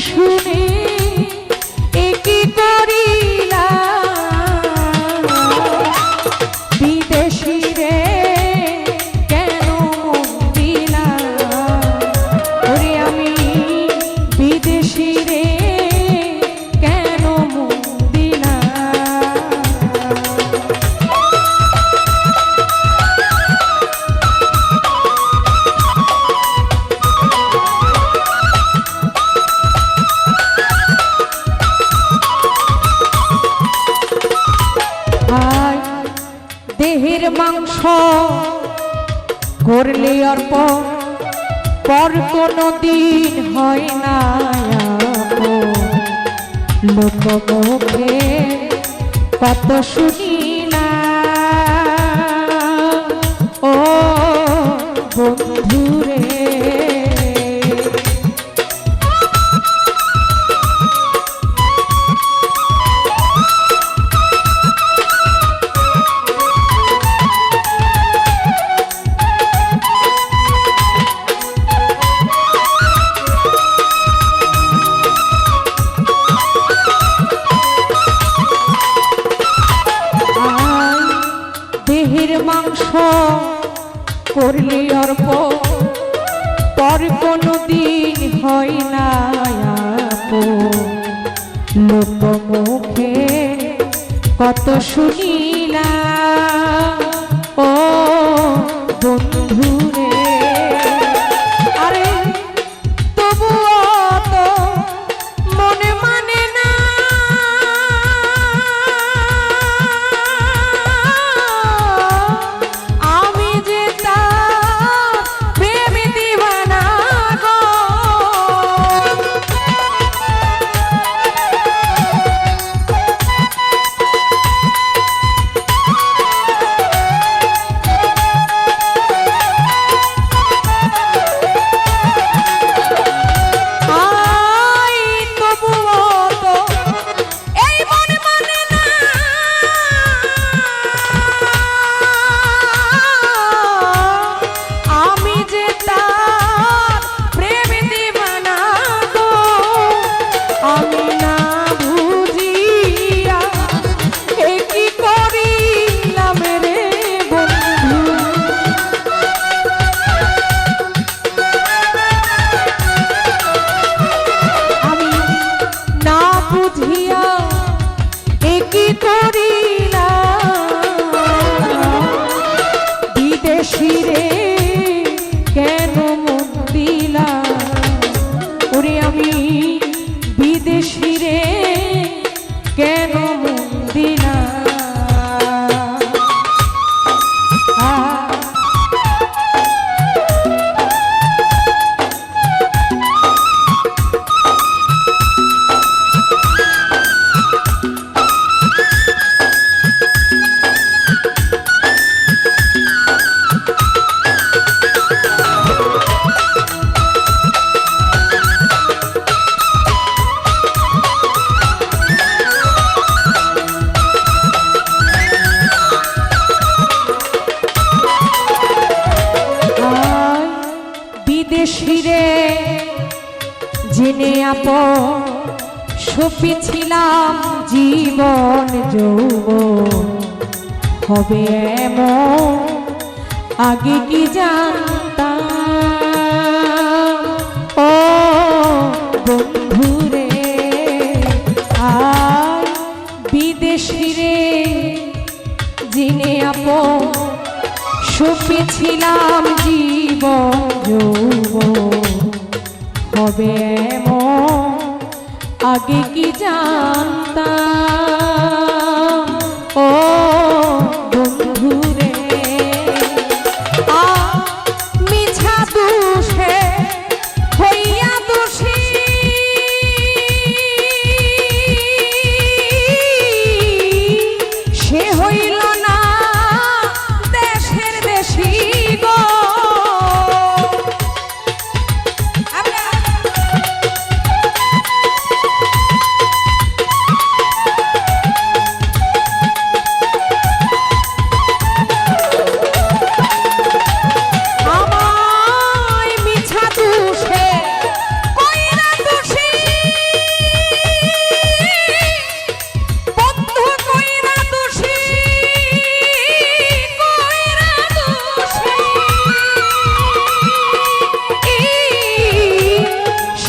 শুনে একই করিলাম? বিদেশি রে কেন ওরে আমি বিদেশি রে দেহের মাংস করলে অর্প পর কোনো দিন হয় না লোক কত শুনি করলে অর্প। পর কোনো দিন হয় না লোক মুখে কত শুনিলা বিদেশিরে জেনে আপ সপিছিলাম জীবন যৌব হবে এমন, আগে কি জানতাম? ও বন্ধুরে আয় বিদেশিরে জিনে আপন সুপেছিলাম জীবন যৌবন। হবে এমন। আগে কি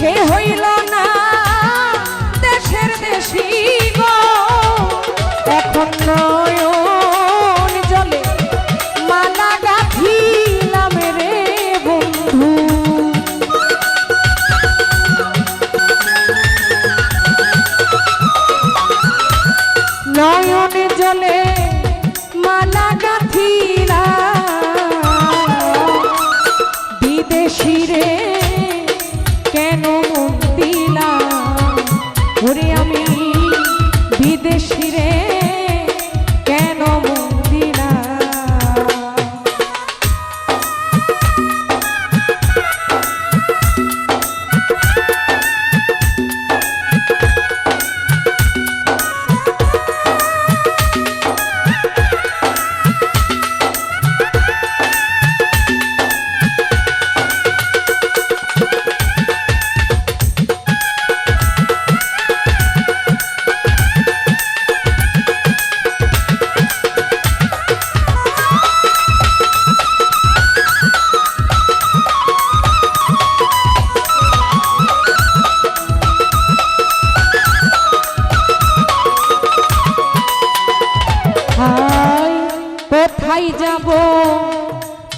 chair.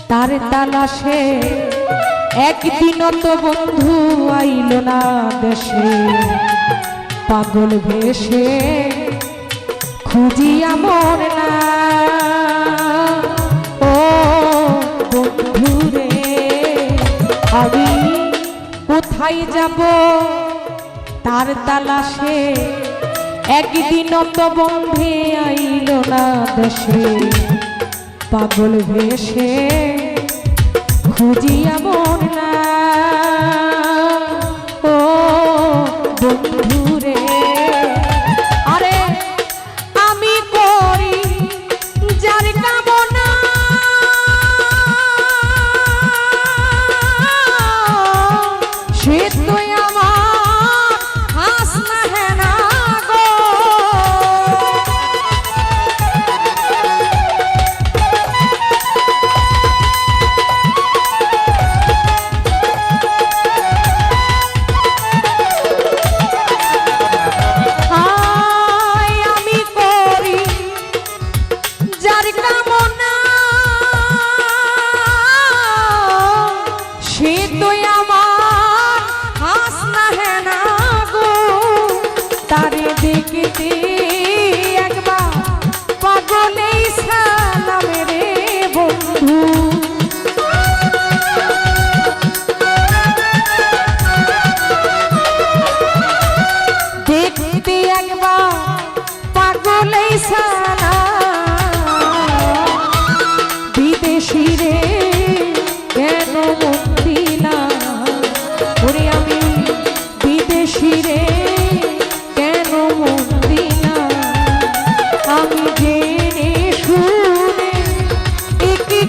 তার তালাশে। একদিন তো বন্ধু আইল না দেশে। পাগল ভেসে খুঁজি আমর না। ও বন্ধু রে, আমি কোথায় যাব? তার তালাশে একদিন তো বন্ধে আইল না দেশে। পাগল ভেসে খুঁজিয়া মন না তারে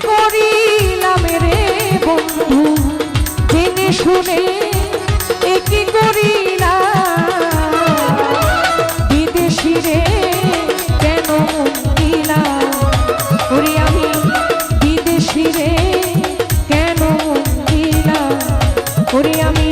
করিলাম রে বন্ধু? জেনে শুনে একই বিদেশি রে কেন আমি বিদেশি রে কেন দিলাম আমি